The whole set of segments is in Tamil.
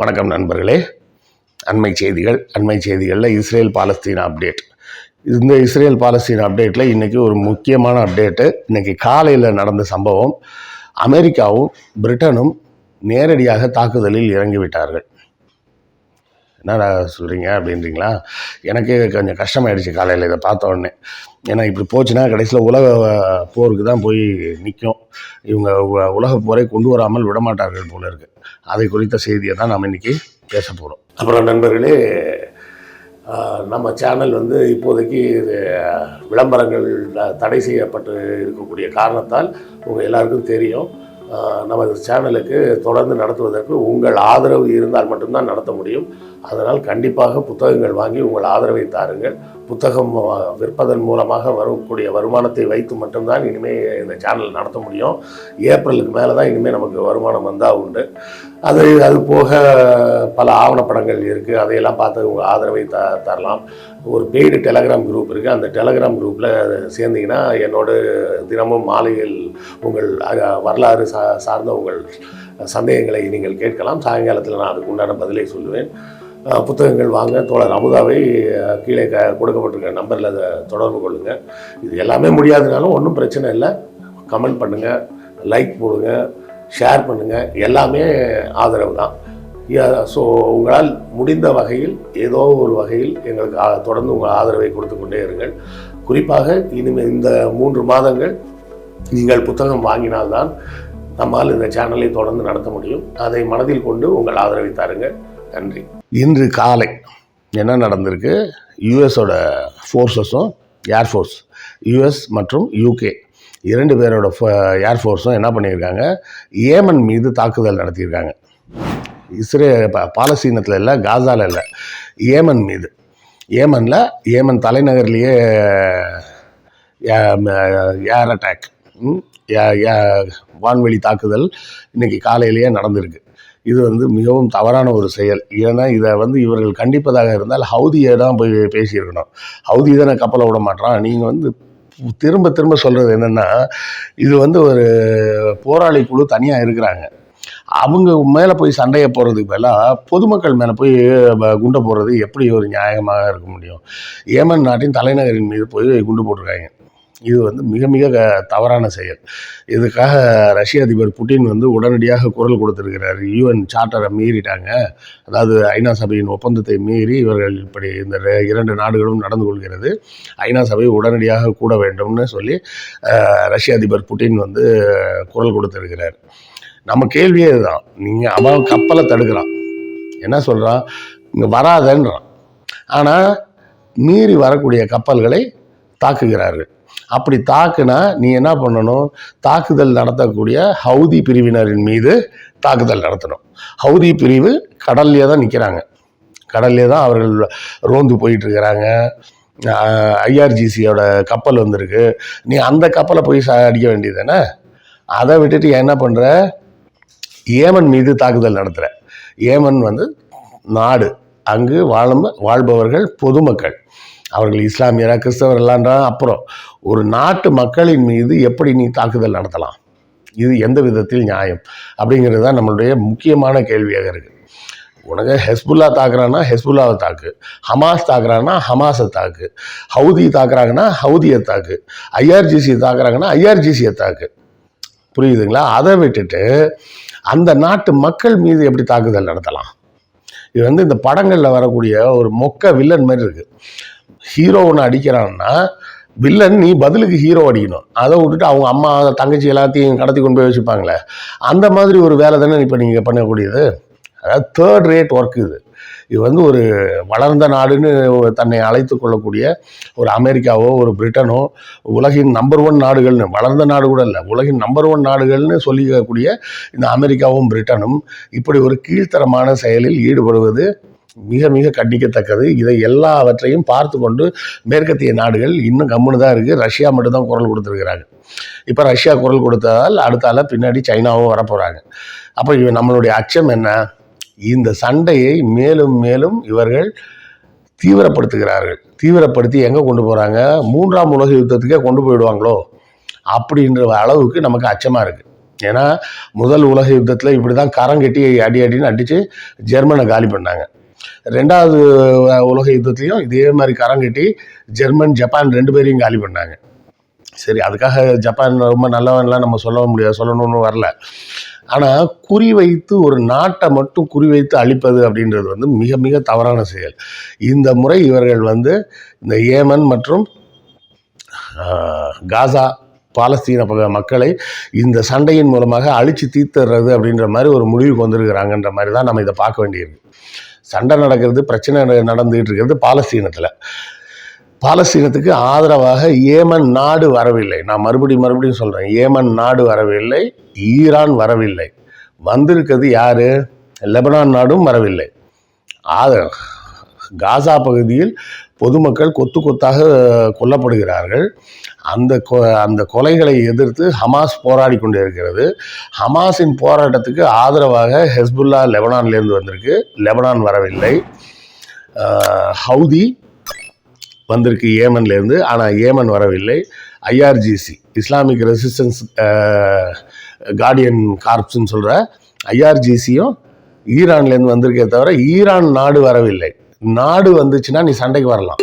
வணக்கம் நண்பர்களே. அண்மை செய்திகள் அண்மை செய்திகளில் இஸ்ரேல் பாலஸ்தீன் அப்டேட். இந்த இஸ்ரேல் பாலஸ்தீன் அப்டேட்டில் இன்றைக்கி ஒரு முக்கியமான அப்டேட்டு. இன்றைக்கி காலையில் நடந்த சம்பவம் அமெரிக்காவும் பிரிட்டனும் நேரடியாக தாக்குதலில் இறங்கிவிட்டார்கள். என்னடா சொல்கிறீங்க அப்படின்றீங்களா? எனக்கு கொஞ்சம் கஷ்டமாயிடுச்சு காலையில் இதை பார்த்த உடனே. ஏன்னா இப்படி போச்சுன்னா கடைசியில் உலக போருக்கு தான் போய் நிற்கும் இவங்க உ- உலக போரை கொண்டு வராமல் விடமாட்டார்கள் போல இருக்குது அதை குறித்த செய்தியை தான் நம்ம இன்னைக்கு பேச போகிறோம் அப்புறம் நண்பர்களே நம்ம சேனல் வந்து இப்போதைக்கு இது, விளம்பரங்கள் தடை செய்யப்பட்டு இருக்கக்கூடிய காரணத்தால் உங்கள் எல்லாருக்கும் தெரியும். நமது சேனலுக்கு தொடர்ந்து நடத்துவதற்கு உங்கள் ஆதரவு இருந்தால் மட்டும்தான் நடத்த முடியும். அதனால் கண்டிப்பாக புத்தகங்கள் வாங்கி உங்கள் ஆதரவை தாருங்கள். புத்தகம் வ- விற்பதன் மூலமாக வரக்கூடிய வருமானத்தை வைத்து மட்டும்தான் இனிமேல் இந்த சேனல் நடத்த முடியும். ஏப்ரலுக்கு மேலே தான் இனிமேல் நமக்கு வருமானம் வந்தால் உண்டு. அது அது போக பல ஆவணப்படங்கள் இருக்குது அதையெல்லாம் பார்த்து உங்கள் ஆதரவை த தரலாம். ஒரு பெய்டு டெலகிராம் குரூப் இருக்குது அந்த டெலகிராம் குரூப்பில் சேர்ந்தீங்கன்னா என்னோட தினமும் மாலையில் உங்கள் வரலாறு சா சார்ந்த உங்கள் சந்தேகங்களை நீங்கள் கேட்கலாம். சாயங்காலத்தில் நான் அதுக்கு உண்டான பதிலை சொல்லுவேன். புத்தகங்கள் வாங்க. தோழர் அமுதாவை கீழே க கொடுக்கப்பட்டிருக்க நம்பரில் அதை தொடர்பு கொள்ளுங்கள் இது எல்லாமே முடியாதுனாலும் ஒன்றும் பிரச்சனை இல்லை. கமெண்ட் பண்ணுங்கள் லைக் போடுங்க ஷேர் பண்ணுங்கள் எல்லாமே ஆதரவு தான். ஸோ உங்களால் முடிந்த வகையில் ஏதோ ஒரு வகையில் எங்களுக்கு தொடர்ந்து உங்கள் ஆதரவை கொடுத்து கொண்டே இருங்கள். குறிப்பாக இனிமேல் இந்த மூன்று மாதங்கள் நீங்கள் புத்தகம் வாங்கினால்தான் நம்மால் இந்த சேனலை தொடர்ந்து நடத்த முடியும். அதை மனதில் கொண்டு உங்கள் ஆதரவை தாருங்கள். நன்றி. இன்று காலை என்ன நடந்திருக்கு? யுஎஸோட ஃபோர்ஸஸும் ஏர்ஃபோர்ஸ் யுஎஸ் மற்றும் யூகே இரண்டு பேரோட ஏர்ஃபோர்ஸும் என்ன பண்ணியிருக்காங்க? ஏமன் மீது தாக்குதல் நடத்தியிருக்காங்க. இஸ்ரே பாலஸ்தீனத்தில் இல்லை காசால இல்லை. ஏமன் மீது. ஏமனில் ஏமன் தலைநகர்லேயே ஏர் அட்டாக். வான்வெளி தாக்குதல் இன்றைக்கி காலையிலேயே நடந்திருக்கு. இது வந்து மிகவும் தவறான ஒரு செயல். ஏன்னா இதை வந்து இவர்கள் கண்டிப்பதாக இருந்தால் ஹவுதியை தான் போய் பேசியிருக்கணும். ஹவுதி தானே கப்பலை விட மாட்டான் நீங்கள் வந்து திரும்ப திரும்ப சொல்கிறது என்னென்னா இது வந்து ஒரு போராளி குழு தனியாக இருக்கிறாங்க. அவங்க மேலே போய் சண்டையை போகிறதுக்கு பதிலாக பொதுமக்கள் மேலே போய் குண்டை போடுறது எப்படி ஒரு நியாயமாக இருக்க முடியும்? ஏமன் நாட்டின் தலைநகரின் மீது போய் குண்டு போட்டிருக்காங்க. இது வந்து மிக மிக க- தவறான செயல். இதுக்காக ரஷ்ய அதிபர் புட்டின் வந்து உடனடியாக குரல் கொடுத்துருக்கிறார். யூஎன் சார்ட்டரை மீறிட்டாங்க. அதாவது ஐநா சபையின் ஒப்பந்தத்தை மீறி இவர்கள் இப்படி இந்த ரெ- இரண்டு நாடுகளும் நடந்து கொள்கிறது. ஐநா சபை உடனடியாக கூட வேண்டும்னு சொல்லி ரஷ்ய அதிபர் புட்டின் வந்து குரல் கொடுத்திருக்கிறார். நம்ம கேள்வியே இதுதான். நீங்கள் அவன் கப்பலை தடுக்கிறான். என்ன சொல்கிறான் இங்கே வராதன்றான். ஆனால் மீறி வரக்கூடிய கப்பல்களை தாக்குகிறார்கள். அப்படி தாக்குனா நீ என்ன பண்ணணும்? தாக்குதல் நடத்தக்கூடிய ஹவுதி பிரிவினரின் மீது தாக்குதல் நடத்தணும். ஹவுதி பிரிவு கடல்லே தான் நிற்கிறாங்க கடல்லே தான் அவர்கள் ரோந்து போயிட்டுருக்கிறாங்க. ஐஆர்ஜிசியோட கப்பல் வந்திருக்கு. நீ அந்த கப்பலை போய் அடிக்க வேண்டியது தானே? அதை விட்டுட்டு என்ன பண்ணுற ஏமன் மீது தாக்குதல் நடத்துகிற ஏமன் வந்து நாடு. அங்கு வாழும் வாழ்பவர்கள் பொதுமக்கள். அவர்கள் இஸ்லாமியரா கிறிஸ்தவர்களான்றா அப்புறம் ஒரு நாட்டு மக்களின் மீது எப்படி நீ தாக்குதல் நடத்தலாம்? இது எந்த விதத்தில் நியாயம்? அப்படிங்கிறது தான் நம்மளுடைய முக்கியமான கேள்வியாக இருக்குது உனக்கு ஹெஸ்புல்லா தாக்குறான்னா ஹெஸ்புல்லாவை தாக்கு. ஹமாஸ் தாக்குறான்னா ஹமாஸை தாக்கு. ஹவுதி தாக்குறாங்கன்னா ஹவுதியை தாக்கு. ஐஆர்ஜிசி தாக்குறாங்கன்னா ஐஆர்ஜிசியை தாக்கு. புரியுதுங்களா? அதை விட்டுட்டு அந்த நாட்டு மக்கள் மீது எப்படி தாக்குதல் நடத்தலாம்? இது வந்து இந்த படங்களில் வரக்கூடிய ஒரு மொக்க வில்லன் மாதிரி இருக்கு. ஹீரோ ஒன்று அடிக்கிறான்னா வில்லன் நீ பதிலுக்கு ஹீரோ அடிக்கணும். அதை விட்டுட்டு அவங்க அம்மா தங்கச்சி எல்லாத்தையும் கடத்தி கொண்டு போய் வச்சுப்பாங்களே. அந்த மாதிரி ஒரு வேலை தானே இப்போ நீங்கள் பண்ணக்கூடியது? அதாவது தேர்ட் ரேட் ஒர்க் இது. இது வந்து ஒரு வளர்ந்த நாடுன்னு தன்னை அழைத்து கொள்ளக்கூடிய ஒரு அமெரிக்காவோ ஒரு பிரிட்டனோ உலகின் நம்பர் ஒன் நாடுகள்னு வளர்ந்த நாடு கூட இல்லை உலகின் நம்பர் ஒன் நாடுகள்னு சொல்லிக்கக்கூடிய இந்த அமெரிக்காவும் பிரிட்டனும் இப்படி ஒரு கீழ்த்தரமான செயலில் ஈடுபடுவது மிக மிக கண்டிக்கத்தக்கது. இதை எல்லாவற்றையும் பார்த்து கொண்டு மேற்கத்திய நாடுகள் இன்னும் கம்முன்னு தான் இருக்குது ரஷ்யா மட்டும்தான் குரல் கொடுத்துருக்குறாங்க. இப்போ ரஷ்யா குரல் கொடுத்ததால் அடுத்தால பின்னாடி சைனாவும் வரப்போகிறாங்க அப்போ இவ நம்மளுடைய அச்சம் என்ன? இந்த சண்டையை மேலும் மேலும் இவர்கள் தீவிரப்படுத்துகிறார்கள். தீவிரப்படுத்தி எங்கே கொண்டு போகிறாங்க மூன்றாம் உலக யுத்தத்துக்கே கொண்டு போயிடுவாங்களோ? அப்படின்ற அளவுக்கு நமக்கு அச்சமாக இருக்குது ஏன்னா முதல் உலக யுத்தத்தில் இப்படி தான் கரம் கட்டி அடி அடின்னு அடித்து ஜெர்மனை காலி பண்ணாங்க. ரெண்டாவது உலக யுத்தத்துலேயும் இதே மாதிரி கரம் கட்டி ஜெர்மன் ஜப்பான் ரெண்டு பேரையும் காலி பண்ணாங்க. சரி அதுக்காக ஜப்பான் ரொம்ப நல்லவன்லாம் நம்ம சொல்ல முடியாது சொல்லணும்னு வரல. ஆனால் குறி வைத்து ஒரு நாட்டை மட்டும் குறி வைத்து அழிப்பது அப்படின்றது வந்து மிக மிக தவறான செயல். இந்த முறை இவர்கள் வந்து இந்த ஏமன் மற்றும் காசா பாலஸ்தீன பக- மக்களை இந்த சண்டையின் மூலமாக அழிச்சு தீர்த்துறது அப்படின்ற மாதிரி ஒரு முடிவுக்கு வந்திருக்கிறாங்கன்ற மாதிரி தான் நம்ம இதை பார்க்க வேண்டியிருக்கு. சண்டை நடக்கிறது பிரச்சனை நடந்துகிட்டு இருக்கிறது பாலஸ்தீனத்தில். பாலஸ்தீனத்துக்கு ஆதரவாக ஏமன் நாடு வரவில்லை. நான் மறுபடியும் மறுபடியும் சொல்கிறேன் ஏமன் நாடு வரவில்லை. ஈரான் வரவில்லை. வந்திருக்கிறது யாரு? லெபனான் நாடும் வரவில்லை. ஆத காசா பகுதியில் பொதுமக்கள் கொத்து கொத்தாக கொல்லப்படுகிறார்கள். அந்த கொ அந்த கொலைகளை எதிர்த்து ஹமாஸ் போராடி கொண்டு இருக்கிறது ஹமாஸின் போராட்டத்துக்கு ஆதரவாக ஹெஸ்புல்லா லெபனான்லேருந்து வந்திருக்கு. லெபனான் வரவில்லை. ஹவுதி வந்திருக்கு ஏமன்லேருந்து ஆனால் ஏமன் வரவில்லை. ஐஆர்ஜிசி இஸ்லாமிக் ரெசிஸ்டன்ஸ் கார்டியன் கார்ப்ஸ்ன்னு சொல்கிற ஐஆர்ஜிசியும் ஈரான்லேருந்து வந்திருக்கே தவிர ஈரான் நாடு வரவில்லை. நாடு வந்துச்சுன்னா நீ சண்டைக்கு வரலாம்.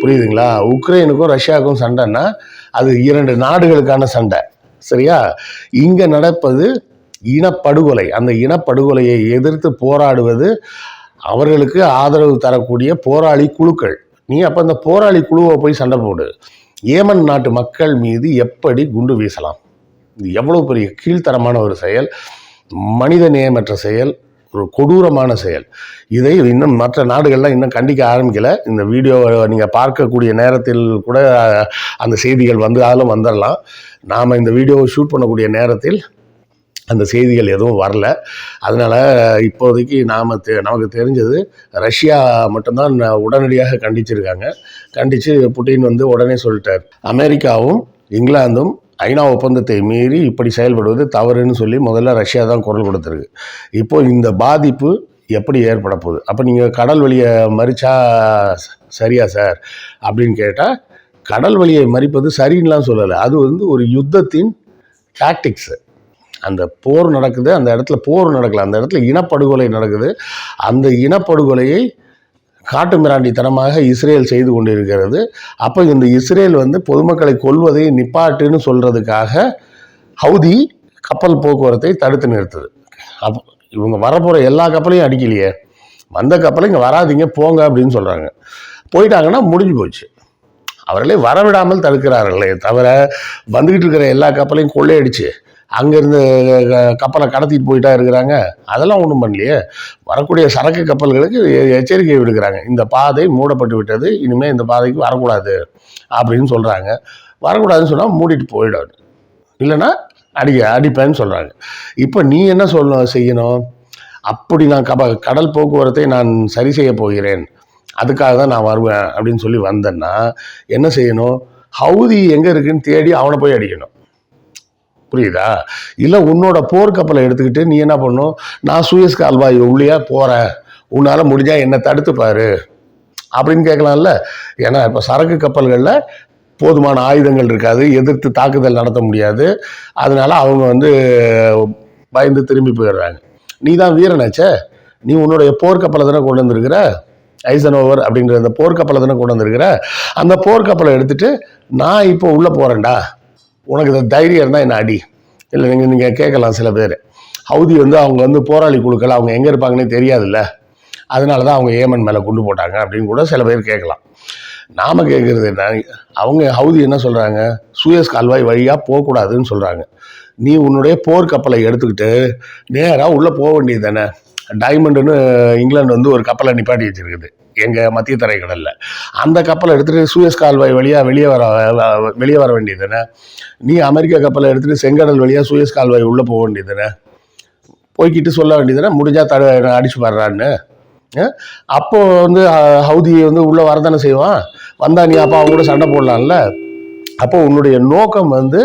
புரியுதுங்களா? உக்ரைனுக்கும் ரஷ்யாவுக்கும் சண்டைன்னா அது இரண்டு நாடுகளுக்கான சண்டை. சரியா? இங்கே நடப்பது இனப்படுகொலை. அந்த இனப்படுகொலையை எதிர்த்து போராடுவது அவர்களுக்கு ஆதரவு தரக்கூடிய போராளி குழுக்கள். நீ அப்போ அந்த போராளி குழுவை போய் சண்டை போடு. ஏமன் நாட்டு மக்கள் மீது எப்படி குண்டு வீசலாம்? எவ்வளோ பெரிய கீழ்த்தரமான ஒரு செயல் மனித நேயமற்ற செயல் ஒரு கொடூரமான செயல். இதை இன்னும் மற்ற நாடுகள்லாம் இன்னும் கண்டிக்க ஆரம்பிக்கல. இந்த வீடியோவை நீங்கள் பார்க்கக்கூடிய நேரத்தில் கூட அந்த செய்திகள் வந்தாலும் வந்துடலாம் நாம் இந்த வீடியோவை ஷூட் பண்ணக்கூடிய நேரத்தில் அந்த செய்திகள் எதுவும் வரல. அதனால் இப்போதைக்கு நாம் தெ நமக்கு தெரிஞ்சது ரஷ்யா மட்டும்தான் உடனடியாக கண்டிச்சிருக்காங்க. கண்டித்து புட்டின் வந்து உடனே சொல்லிட்டார். அமெரிக்காவும் இங்கிலாந்தும் ஐநா ஒப்பந்தத்தை மீறி இப்படி செயல்படுவது தவறுன்னு சொல்லி முதல்ல ரஷ்யா தான் குரல் கொடுத்துருக்கு. இப்போது இந்த பாதிப்பு எப்படி ஏற்பட போகுது? அப்போ நீங்கள் கடல் வழியை மறிச்சா சரியா சார்? அப்படின்னு கேட்டால் கடல் வழியை மறிப்பது சரின்னுலாம் சொல்லலை. அது வந்து ஒரு யுத்தத்தின் டாக்டிக்ஸு அந்த போர் நடக்குது அந்த இடத்துல போர் நடக்கல அந்த இடத்துல இனப்படுகொலை நடக்குது. அந்த இனப்படுகொலையை காட்டு மிராண்டித்தனமாக இஸ்ரேல் செய்து கொண்டிருக்கிறது. அப்போ இந்த இஸ்ரேல் வந்து பொதுமக்களை கொல்வதை நிப்பாட்டுன்னு சொல்கிறதுக்காக ஹவுதி கப்பல் போக்குவரத்தை தடுத்து நிறுத்துது. அப் இவங்க வரப்போகிற எல்லா கப்பலையும் அடிக்கலையே. வந்த கப்பலை இங்கே வராதீங்க போங்க அப்படின்னு சொல்கிறாங்க போயிட்டாங்கன்னா முடிஞ்சு போச்சு. அவர்களே வரவிடாமல் தடுக்கிறார்களே தவிர வந்துக்கிட்டு இருக்கிற எல்லா கப்பலையும் கொள்ளையடிச்சு. அங்கேருந்து கப்பலை கடத்திட்டு போயிட்டா இருக்கிறாங்க. அதெல்லாம் ஒன்றும் பண்ணலையே. வரக்கூடிய சரக்கு கப்பல்களுக்கு எச்சரிக்கை விடுக்கிறாங்க. இந்த பாதை மூடப்பட்டு விட்டது இனிமேல் இந்த பாதைக்கு வரக்கூடாது அப்படின்னு சொல்கிறாங்க வரக்கூடாதுன்னு சொன்னால் மூடிட்டு போயிடாது. இல்லைன்னா அடிக்க அடிப்பேன்னு சொல்கிறாங்க இப்போ நீ என்ன சொல்ல செய்யணும்? அப்படி நான் கப கடல் போக்குவரத்தை நான் சரி செய்ய போகிறேன். அதுக்காக தான் நான் வருவேன் அப்படின்னு சொல்லி வந்தேன்னா என்ன செய்யணும்? ஹவுதி எங்கே இருக்குன்னு தேடி அவனை போய் அடிக்கணும். புரியுதா? இல்லை உன்னோட போர்க்கப்பலை எடுத்துக்கிட்டு நீ என்ன பண்ணணும் நான் சூயஸ் கால்வாய் உள்ளியாக போகிறேன் உன்னால் முடிஞ்சால் என்னை தடுத்துப்பார் அப்படின்னு கேட்கலாம்ல ஏன்னா இப்போ சரக்கு கப்பல்களில் போதுமான ஆயுதங்கள் இருக்காது. எதிர்த்து தாக்குதல் நடத்த முடியாது. அதனால அவங்க வந்து பயந்து திரும்பி போயிடுறாங்க. நீ தான் வீரனாச்சே. நீ உன்னுடைய போர்க்கப்பலை தானே கொண்டு வந்திருக்கிற? ஐசனோவர் அப்படிங்கிற அந்த போர்க்கப்பலை தானே கொண்டு வந்திருக்கிற? அந்த போர்க்கப்பலை எடுத்துகிட்டு நான் இப்போ உள்ளே போகிறேன்டா உனக்கு இந்த தைரியம் இருந்தால் என்ன அடி? இல்லை நீங்கள் நீங்கள் கேட்கலாம் சில பேர். ஹவுதி வந்து அவங்க வந்து போராளி குழுக்கள் அவங்க எங்கே இருப்பாங்கன்னே தெரியாதுல்ல. அதனால தான் அவங்க ஏமன் மேலே கொண்டு போட்டாங்க அப்படின்னு கூட சில பேர் கேட்கலாம். நாம் கேட்குறது என்ன? அவங்க ஹவுதி என்ன சொல்கிறாங்க சுயஸ் கால்வாய் வழியாக போகக்கூடாதுன்னு சொல்கிறாங்க நீ உன்னுடைய போர்க்கப்பலை எடுத்துக்கிட்டு நேராக உள்ளே போக வேண்டியது தானே? டைமண்டுன்னு இங்கிலாந்து வந்து ஒரு கப்பலை நிப்பாட்டி வச்சுருக்குது. எங்கள் மத்திய தரைக்கடலில் அந்த கப்பலை எடுத்துகிட்டு சூயஸ் கால்வாய் வழியாக வெளியே வர வெளியே வர வேண்டியது தானே நீ அமெரிக்கா கப்பலை எடுத்துகிட்டு செங்கடல் வழியாக சூயஸ் கால்வாய் உள்ளே போக வேண்டியது தானே போய்கிட்டு சொல்ல வேண்டியதுனா முடிஞ்சால் தடு அடிச்சு வர்றான்னு. அப்போ வந்து அஹ், ஹவுதி வந்து உள்ளே வரதானே செய்வான்? வந்தா நீ அப்போ அவங்க கூட சண்டை போடலாம்ல? அப்போ உன்னுடைய நோக்கம் வந்து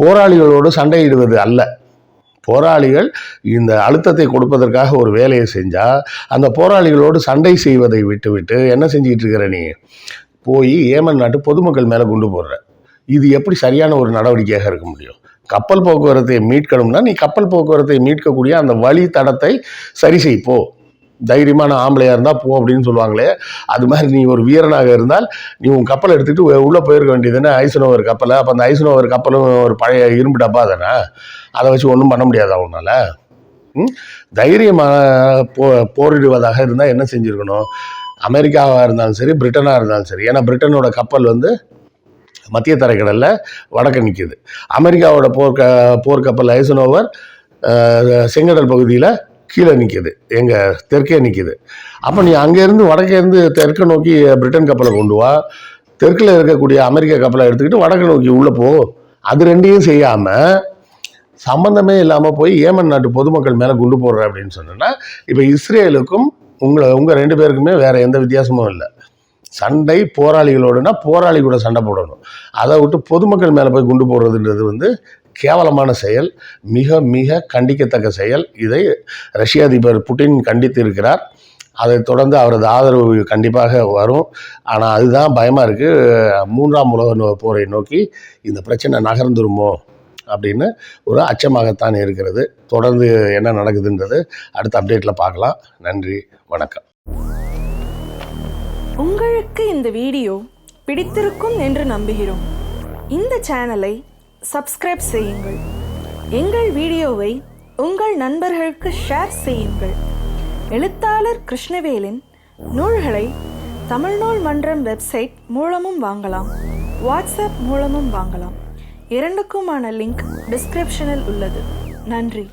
போராளிகளோடு சண்டையிடுவது அல்ல. போராளிகள் இந்த அழுத்தத்தை கொடுப்பதற்காக ஒரு வேலையை செஞ்சால் அந்த போராளிகளோடு சண்டை செய்வதை விட்டுவிட்டு என்ன செஞ்சுக்கிட்டு இருக்கிற நீ? போய் ஏமன் நாட்டு பொதுமக்கள் மேலே கொண்டு போடுற. இது எப்படி சரியான ஒரு நடவடிக்கையாக இருக்க முடியும்? கப்பல் போக்குவரத்தை மீட்கணும்னா நீ கப்பல் போக்குவரத்தை மீட்கக்கூடிய அந்த வழி தடத்தை சரி செய் போ. தைரியமான ஆம்பளையாக இருந்தால் போ அப்படின்னு சொல்லுவாங்களே அது மாதிரி நீ ஒரு வீரனாக இருந்தால் நீ உன் கப்பலை எடுத்துகிட்டு உள்ளே போயிருக்க வேண்டியதுன்னு ஐசனோவர் கப்பலை? அப்போ அந்த ஐசனோவர் கப்பலும் ஒரு பழைய இரும்பு டப்பா தானே? அதை வச்சு ஒன்றும் பண்ண முடியாதா உன்னால ம்? தைரியமாக போ போரிடுவதாக இருந்தால் என்ன செஞ்சுருக்கணும்? அமெரிக்காவாக இருந்தாலும் சரி பிரிட்டனாக இருந்தாலும் சரி. ஏன்னா பிரிட்டனோட கப்பல் வந்து மத்திய தரைக்கடலில் வடக்கு நிற்கிது அமெரிக்காவோட போர்க்க போர்க்கப்பல் ஐசனோவர் செங்கடல் பகுதியில் கீழே நிற்கிது எங்கள் தெற்கே நிற்கிது அப்போ நீ அங்கேருந்து வடக்கேருந்து தெற்கை நோக்கி பிரிட்டன் கப்பலை கொண்டு வா. தெற்கில் இருக்கக்கூடிய அமெரிக்க கப்பலை எடுத்துக்கிட்டு வடக்கு நோக்கி உள்ளே போ. அது ரெண்டையும் செய்யாமல் சம்மந்தமே இல்லாமல் போய் ஏமன் நாட்டு பொதுமக்கள் மேலே குண்டு போடுற அப்படின்னு சொன்னேன்னா இப்போ இஸ்ரேலுக்கும் உங்களை உங்கள் ரெண்டு பேருக்குமே வேறு எந்த வித்தியாசமும் இல்லை. சண்டை போராளிகளோடுனா போராளி கூட சண்டை போடணும். அதை விட்டு பொதுமக்கள் மேலே போய் குண்டு போடுறதுன்றது வந்து கேவலமான செயல் மிக மிக கண்டிக்கத்தக்க செயல். இதை ரஷ்ய அதிபர் புட்டின் கண்டித்து இருக்கிறார் அதை தொடர்ந்து அவரது ஆதரவு கண்டிப்பாக வரும். ஆனால் அதுதான் பயமாக இருக்குது மூன்றாம் உலக போரை நோக்கி இந்த பிரச்சனை நகர்ந்துருமோ? அப்படின்னு ஒரு அச்சமாகத்தான் இருக்கிறது. தொடர்ந்து என்ன நடக்குதுன்றது அடுத்த அப்டேட்டில் பார்க்கலாம். நன்றி வணக்கம். உங்களுக்கு இந்த வீடியோ பிடித்திருக்கும் என்று நம்புகிறோம். இந்த சேனலை சப்ஸ்கிரைப் செய்யுங்கள். எங்கள் வீடியோவை உங்கள் நண்பர்களுக்கு ஷேர் செய்யுங்கள். எழுத்தாளர் கிருஷ்ணவேலின் நூல்களை தமிழ்நூல் மன்றம் வெப்சைட் மூலமும் வாங்கலாம். வாட்ஸ்அப் மூலமும் வாங்கலாம். இரண்டுக்குமான லிங்க் டிஸ்கிரிப்ஷனில் உள்ளது. நன்றி.